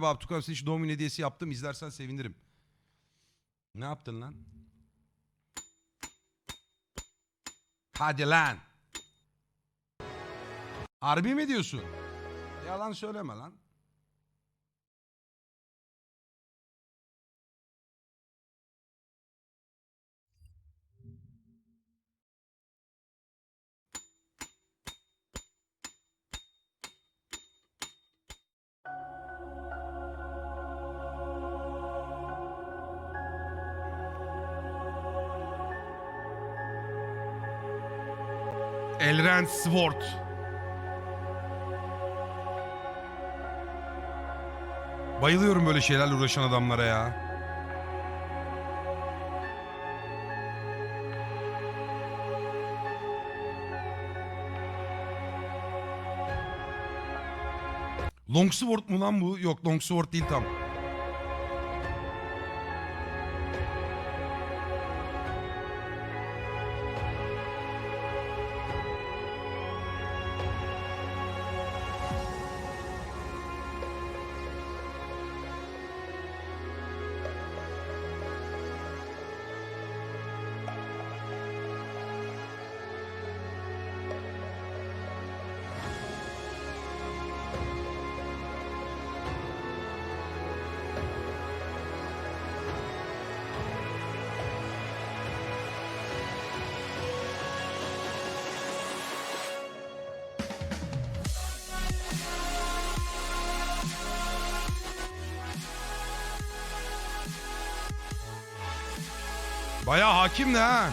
Merhaba Abdülkadir şu doğum günü hediyesi yaptım. İzlersen sevinirim. Ne yaptın lan? Hadi lan. Harbi mi diyorsun? Yalan söyleme lan. Elrond Sword. Bayılıyorum böyle şeylerle uğraşan adamlara ya. Longsword mu lan bu? Yok Longsword değil tam. Bayağı hakim de ha.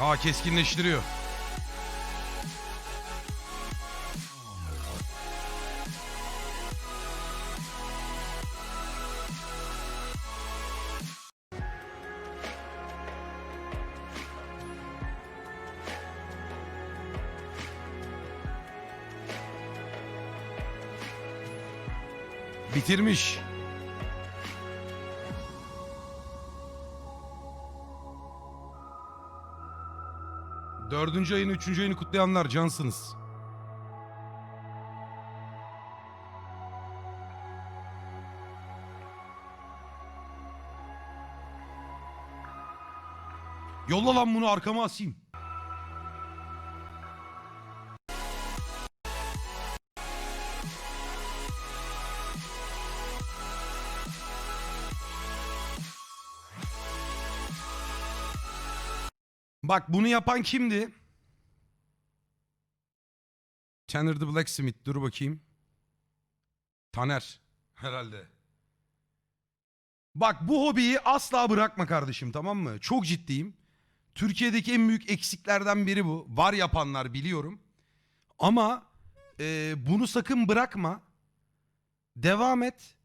Aa keskinleştiriyor. Bitirmiş. Dördüncü ayın, üçüncü ayını kutlayanlar cansınız. Yolla lan bunu arkama asayım. Bak bunu yapan kimdi? Tanner the Blacksmith. Dur bakayım. Taner. Herhalde. Bak bu hobiyi asla bırakma kardeşim tamam mı? Çok ciddiyim. Türkiye'deki en büyük eksiklerden biri bu. Var yapanlar biliyorum. Ama e, bunu sakın bırakma. Devam et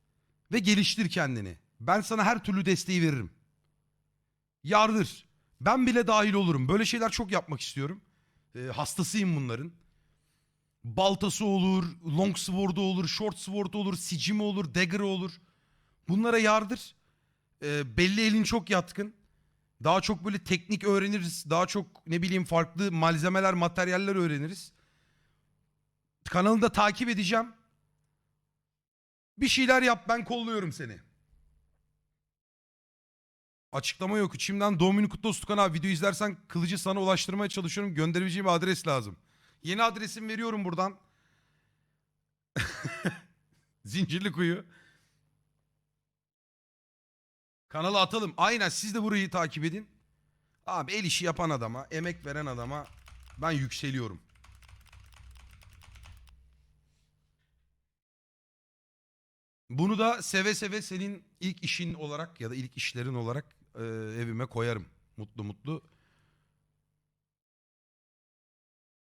ve geliştir kendini. Ben sana her türlü desteği veririm. Yardır. Ben bile dahil olurum. Böyle şeyler çok yapmak istiyorum. E, hastasıyım bunların. Baltası olur, long sword'u olur, short sword'u olur, sicimi olur, dagger'ı olur. Bunlara yardır. E, belli elin çok yatkın. Daha çok böyle teknik öğreniriz. Daha çok ne bileyim farklı malzemeler, materyaller öğreniriz. Kanalını da takip edeceğim. Bir şeyler yap ben kolluyorum seni. Açıklama yok. İçimden doğum günü kutlu olsun Tukan abi. Video izlersen kılıcı sana ulaştırmaya çalışıyorum. Gönderebileceğim adres lazım. Yeni adresimi veriyorum buradan. Zincirli kuyu. Kanala atalım. Aynen siz de burayı takip edin. Abi el işi yapan adama, emek veren adama ben yükseliyorum. Bunu da seve seve senin ilk işin olarak ya da ilk işlerin olarak e, evime koyarım. Mutlu mutlu.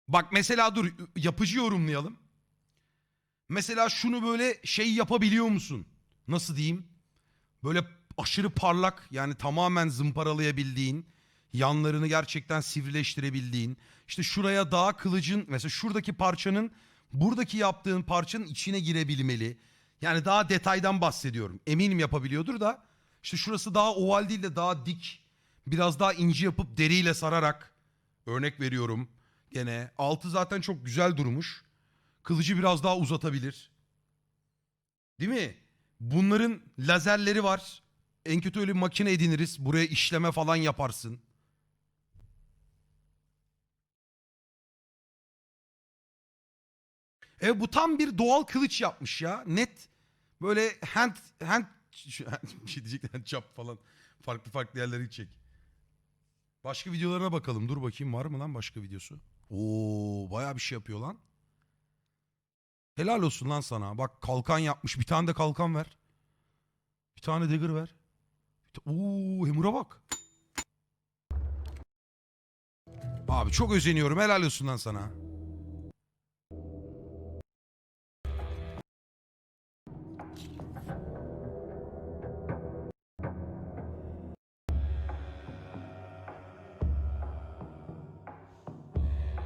Bak mesela dur yapıcı yorumlayalım. Mesela şunu böyle şey yapabiliyor musun? Nasıl diyeyim? Böyle aşırı parlak yani tamamen zımparalayabildiğin, yanlarını gerçekten sivrileştirebildiğin. İşte şuraya daha kılıcın mesela şuradaki parçanın buradaki yaptığın parçanın içine girebilmeli. Yani daha detaydan bahsediyorum. Eminim yapabiliyordur da işte şurası daha oval değil de daha dik. Biraz daha ince yapıp deriyle sararak örnek veriyorum. Gene altı zaten çok güzel durmuş. Kılıcı biraz daha uzatabilir. Değil mi? Bunların lazerleri var. En kötü öyle bir makine ediniriz. Buraya işleme falan yaparsın. E bu tam bir doğal kılıç yapmış ya. Net böyle hand hand şu- şey chop falan. Farklı farklı yerlere gidecek. Başka videolarına bakalım. Dur bakayım var mı lan başka videosu? Oo bayağı bir şey yapıyor lan. Helal olsun lan sana. Bak kalkan yapmış. Bir tane de kalkan ver. Bir tane dagger ver. Oo Hemur'a bak. Abi çok özeniyorum. Helal olsun lan sana.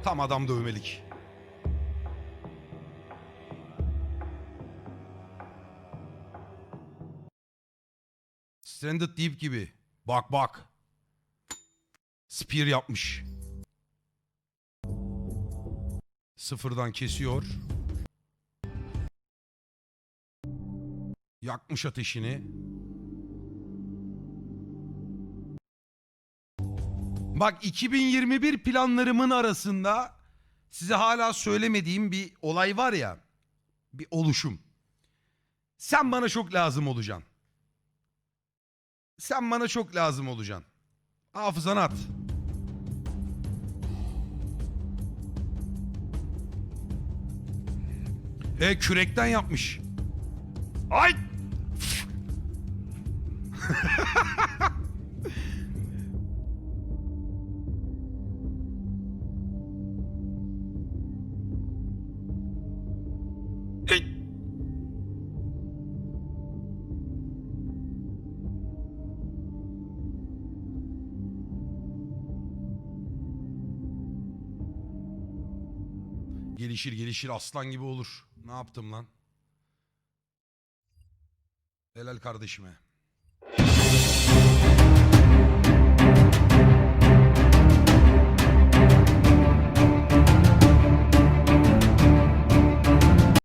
Tam adam dövmelik. Stranded Deep gibi. Bak bak. Spear yapmış. Sıfırdan kesiyor. Yakmış ateşini. Bak 2021 planlarımın arasında size hala söylemediğim bir olay var ya. Bir oluşum. Sen bana çok lazım olacaksın. Sen bana çok lazım olacaksın. Hafızana at. E kürekten yapmış. Ay! Gelişir gelişir aslan gibi olur. Ne yaptım lan? Helal kardeşime.